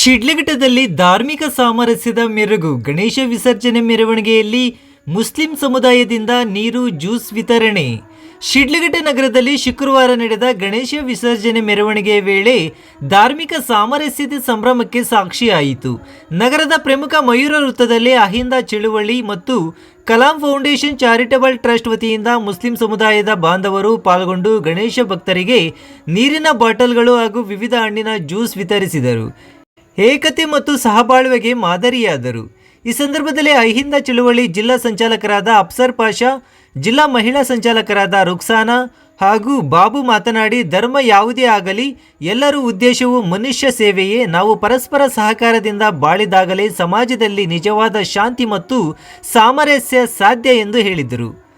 ಶಿಡ್ಲಘಟ್ಟದಲ್ಲಿ ಧಾರ್ಮಿಕ ಸಾಮರಸ್ಯದ ಮೆರುಗು ಗಣೇಶ ವಿಸರ್ಜನೆ ಮೆರವಣಿಗೆಯಲ್ಲಿ ಮುಸ್ಲಿಂ ಸಮುದಾಯದಿಂದ ನೀರು ಜ್ಯೂಸ್ ವಿತರಣೆ. ಶಿಡ್ಲಘಟ್ಟ ನಗರದಲ್ಲಿ ಶುಕ್ರವಾರ ನಡೆದ ಗಣೇಶ ವಿಸರ್ಜನೆ ಮೆರವಣಿಗೆಯ ವೇಳೆ ಧಾರ್ಮಿಕ ಸಾಮರಸ್ಯದ ಸಂಭ್ರಮಕ್ಕೆ ಸಾಕ್ಷಿಯಾಯಿತು. ನಗರದ ಪ್ರಮುಖ ಮಯೂರ ವೃತ್ತದಲ್ಲಿ ಅಹಿಂದ ಚಳುವಳಿ ಮತ್ತು ಕಲಾಂ ಫೌಂಡೇಶನ್ ಚಾರಿಟಬಲ್ ಟ್ರಸ್ಟ್ ವತಿಯಿಂದ ಮುಸ್ಲಿಂ ಸಮುದಾಯದ ಬಾಂಧವರು ಪಾಲ್ಗೊಂಡು ಗಣೇಶ ಭಕ್ತರಿಗೆ ನೀರಿನ ಬಾಟಲ್ಗಳು ಹಾಗೂ ವಿವಿಧ ಹಣ್ಣಿನ ಜ್ಯೂಸ್ ವಿತರಿಸಿದರು. ಏಕತೆ ಮತ್ತು ಸಹಬಾಳ್ವೆಗೆ ಮಾದರಿಯಾದರು. ಈ ಸಂದರ್ಭದಲ್ಲಿ ಅಹಿಂದ ಚಳುವಳಿ ಜಿಲ್ಲಾ ಸಂಚಾಲಕರಾದ ಅಫ್ಸರ್ ಪಾಷಾ, ಜಿಲ್ಲಾ ಮಹಿಳಾ ಸಂಚಾಲಕರಾದ ರುಕ್ಸಾನಾ ಹಾಗೂ ಬಾಬು ಮಾತನಾಡಿ, ಧರ್ಮ ಯಾವುದೇ ಆಗಲಿ, ಎಲ್ಲರೂ ಉದ್ದೇಶವು ಮನುಷ್ಯ ಸೇವೆಯೇ. ನಾವು ಪರಸ್ಪರ ಸಹಕಾರದಿಂದ ಬಾಳಿದಾಗಲೇ ಸಮಾಜದಲ್ಲಿ ನಿಜವಾದ ಶಾಂತಿ ಮತ್ತು ಸಾಮರಸ್ಯ ಸಾಧ್ಯ ಎಂದು ಹೇಳಿದರು.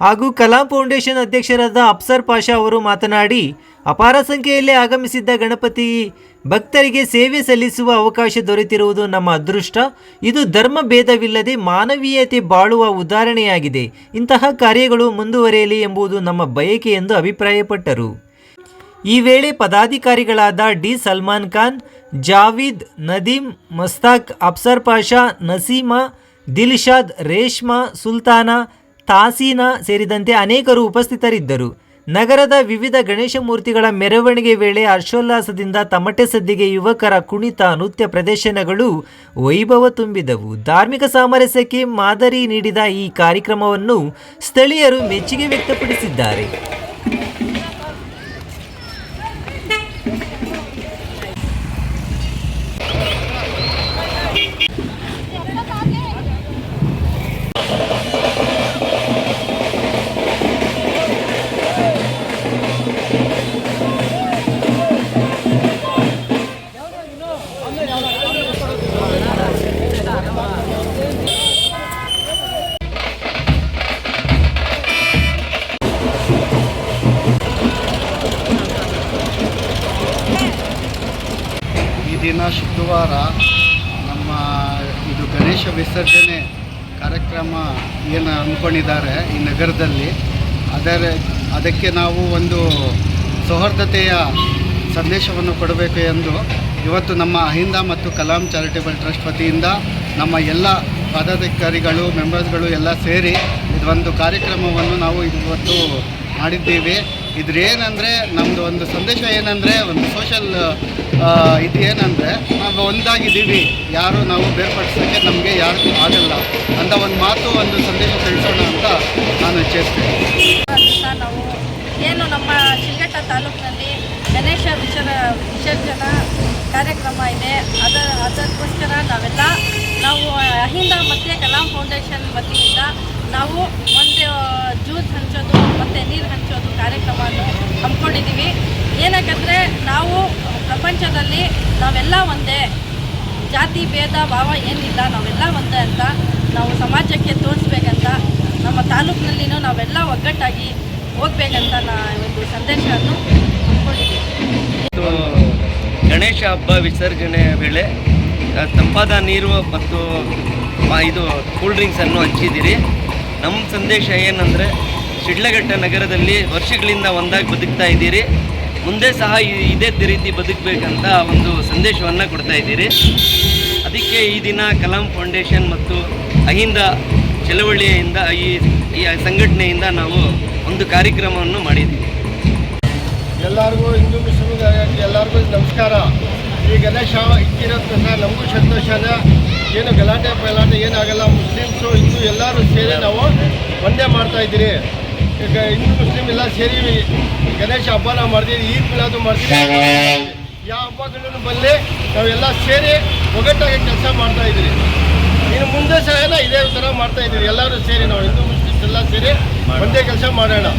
ಹಾಗೂ ಕಲಾಂ ಫೌಂಡೇಶನ್ ಅಧ್ಯಕ್ಷರಾದ ಅಪ್ಸರ್ ಪಾಷಾ ಅವರು ಮಾತನಾಡಿ, ಅಪಾರ ಸಂಖ್ಯೆಯಲ್ಲಿ ಆಗಮಿಸಿದ್ದ ಗಣಪತಿ ಭಕ್ತರಿಗೆ ಸೇವೆ ಸಲ್ಲಿಸುವ ಅವಕಾಶ ದೊರೆತಿರುವುದು ನಮ್ಮ ಅದೃಷ್ಟ. ಇದು ಧರ್ಮ ಭೇದವಿಲ್ಲದೆ ಮಾನವೀಯತೆ ಬಾಳುವ ಉದಾಹರಣೆಯಾಗಿದೆ. ಇಂತಹ ಕಾರ್ಯಗಳು ಮುಂದುವರೆಯಲಿ ಎಂಬುದು ನಮ್ಮ ಬಯಕೆ ಎಂದು ಅಭಿಪ್ರಾಯಪಟ್ಟರು. ಈ ವೇಳೆ ಪದಾಧಿಕಾರಿಗಳಾದ ಡಿ ಸಲ್ಮಾನ್ ಖಾನ್, ಜಾವೀದ್ ನದೀಮ್ ಮಸ್ತಾಕ್, ಅಪ್ಸರ್ ಪಾಷಾ, ನಸೀಮಾ, ದಿಲ್ಶಾದ್, ರೇಷ್ಮಾ, ಸುಲ್ತಾನ ತಾಸೀನಾ ಸೇರಿದಂತೆ ಅನೇಕರು ಉಪಸ್ಥಿತರಿದ್ದರು. ನಗರದ ವಿವಿಧ ಗಣೇಶ ಮೂರ್ತಿಗಳ ಮೆರವಣಿಗೆ ವೇಳೆ ಹರ್ಷೋಲ್ಲಾಸದಿಂದ ತಮಟೆ ಸದ್ದಿಗೆ ಯುವಕರ ಕುಣಿತ ನೃತ್ಯ ಪ್ರದರ್ಶನಗಳು ವೈಭವ ತುಂಬಿದವು. ಧಾರ್ಮಿಕ ಸಾಮರಸ್ಯಕ್ಕೆ ಮಾದರಿ ನೀಡಿದ ಈ ಕಾರ್ಯಕ್ರಮವನ್ನು ಸ್ಥಳೀಯರು ಮೆಚ್ಚುಗೆ ವ್ಯಕ್ತಪಡಿಸಿದ್ದಾರೆ. ದಿನ ಶುಕ್ರವಾರ ನಮ್ಮ ಇದು ಗಣೇಶ ವಿಸರ್ಜನೆ ಕಾರ್ಯಕ್ರಮ ಏನು ಅಂದ್ಕೊಂಡಿದ್ದಾರೆ ಈ ನಗರದಲ್ಲಿ. ಅದರ ಅದಕ್ಕೆ ನಾವು ಒಂದು ಸೌಹಾರ್ದತೆಯ ಸಂದೇಶವನ್ನು ಕೊಡಬೇಕು ಎಂದು ಇವತ್ತು ನಮ್ಮ ಅಹಿಂದ ಮತ್ತು ಕಲಾಂ ಚಾರಿಟೇಬಲ್ ಟ್ರಸ್ಟ್ ವತಿಯಿಂದ ನಮ್ಮ ಎಲ್ಲ ಪದಾಧಿಕಾರಿಗಳು, ಮೆಂಬರ್ಸ್ಗಳು ಎಲ್ಲ ಸೇರಿ ಇದೊಂದು ಕಾರ್ಯಕ್ರಮವನ್ನು ನಾವು ಇವತ್ತು ಮಾಡಿದ್ದೀವಿ. ಇದ್ರೇನೆಂದರೆ ನಮ್ಮದು ಒಂದು ಸಂದೇಶ ಏನಂದರೆ, ಒಂದು ಸೋಷಲ್ ಇದು ಏನಂದರೆ ನಾವು ಒಂದಾಗಿದ್ದೀವಿ. ಯಾರು ನಾವು ಬೇರ್ಪಡಿಸೋಕ್ಕೆ ನಮಗೆ ಯಾರಿಗೂ ಆಗಲ್ಲ. ಅಂತ ಒಂದು ಮಾತು, ಒಂದು ಸಂದೇಶ ತಿಳಿಸೋಣ ಅಂತ ನಾನು ಇಚ್ಛಿಸ್ತೇನೆ ನಾವು ಏನು ನಮ್ಮ ಶಿಲ್ಘಟ್ಟ ತಾಲೂಕಿನಲ್ಲಿ ಗಣೇಶ ವಿಸರ್ ವಿಸರ್ಜನಾ ಕಾರ್ಯಕ್ರಮ ಇದೆ. ಅದರ ಅದಕ್ಕೋಸ್ಕರ ನಾವೆಲ್ಲ ನಾವು ಅಹಿಂದ ಮತ್ತು ಕಲಾಂ ಫೌಂಡೇಶನ್ ವತಿಯಿಂದ ನಾವು ಒಂದು ಜ್ಯೂಸ್ ಹಂಚೋದು, ಮತ್ತು ನೀರು ಹಂಚೋದು ಕಾರ್ಯಕ್ರಮವನ್ನು ಹಮ್ಮಿಕೊಂಡಿದ್ದೀವಿ. ಏನಕ್ಕಂದರೆ ನಾವು ಪ್ರಪಂಚದಲ್ಲಿ ನಾವೆಲ್ಲ ಒಂದೇ. ಜಾತಿ, ಭೇದ, ಭಾವ ಏನಿಲ್ಲ, ನಾವೆಲ್ಲ ಒಂದೇ ಅಂತ ನಾವು ಸಮಾಜಕ್ಕೆ ತೋರಿಸ್ಬೇಕಂತ, ನಮ್ಮ ತಾಲೂಕಿನಲ್ಲಿನೂ ನಾವೆಲ್ಲ ಒಗ್ಗಟ್ಟಾಗಿ ಹೋಗ್ಬೇಕಂತ ನಾ ಒಂದು ಸಂದೇಶವನ್ನು ಗಣೇಶ ಹಬ್ಬ ವಿಸರ್ಜನೆ ವೇಳೆ ತಂಪಾದ ನೀರು ಮತ್ತು ಇದು, ಕೂಲ್ ಡ್ರಿಂಕ್ಸನ್ನು ಹಂಚಿದ್ದೀರಿ. ನಮ್ಮ ಸಂದೇಶ ಏನಂದರೆ, ಶಿಡ್ಲಘಟ್ಟ ನಗರದಲ್ಲಿ ವರ್ಷಗಳಿಂದ ಒಂದಾಗಿ ಬದುಕ್ತಾ ಇದ್ದೀರಿ. ಮುಂದೆ ಸಹ ಇದೇ ರೀತಿ ಬದುಕಬೇಕಂತ ಒಂದು ಸಂದೇಶವನ್ನು ಕೊಡ್ತಾ ಇದ್ದೀರಿ. ಅದಕ್ಕೆ ಈ ದಿನ ಕಲಾಂ ಫೌಂಡೇಶನ್ ಮತ್ತು ಅಹಿಂದ ಚಳವಳಿಯಿಂದ, ಈ ಈ ಸಂಘಟನೆಯಿಂದ ನಾವು ಒಂದು ಕಾರ್ಯಕ್ರಮವನ್ನು ಮಾಡಿದ್ದೀವಿ. ಎಲ್ಲರಿಗೂ ಹಿಂದೂ ಮುಸ್ಲಿಮ್ ಎಲ್ಲರಿಗೂ ನಮಸ್ಕಾರ. ಈ ಗಣೇಶ ಇಟ್ಟಿರೋ ಸಹ ನಮಗೂ ಸಂತೋಷನೇ ಏನು ಗಲಾಟೆ ಪಲಾಟೆ ಏನಾಗಲ್ಲ, ಮುಸ್ಲಿಮ್ಸು ಹಿಂದೂ ಎಲ್ಲರೂ ಸೇರಿ ನಾವು ಒಂದೇ ಮಾಡ್ತಾ ಇದ್ದೀರಿ. ಈಗ ಹಿಂದೂ ಮುಸ್ಲಿಮ್ ಎಲ್ಲ ಸೇರಿ ಗಣೇಶ ಹಬ್ಬನ ಮಾಡ್ತೀವಿ ಈದ್ ಮಿಲಾದು ಮಾಡ್ತೀವಿ. ಯಾವ ಹಬ್ಬಗಳನ್ನು ಬಲ್ಲಿ ನಾವೆಲ್ಲ ಸೇರಿ ಒಗ್ಗಟ್ಟಾಗಿ ಕೆಲಸ ಮಾಡ್ತಾ ಇದ್ದೀರಿ. ಇನ್ನು ಮುಂದೆ ಸಹ ಇದೇ ಥರ ಮಾಡ್ತಾ ಇದ್ದೀರಿ. ಎಲ್ಲರೂ ಸೇರಿ ನಾವು ಹಿಂದೂ ಮುಸ್ಲಿಮ್ಸ್ ಎಲ್ಲ ಸೇರಿ ಒಂದೇ ಕೆಲಸ ಮಾಡೋಣ.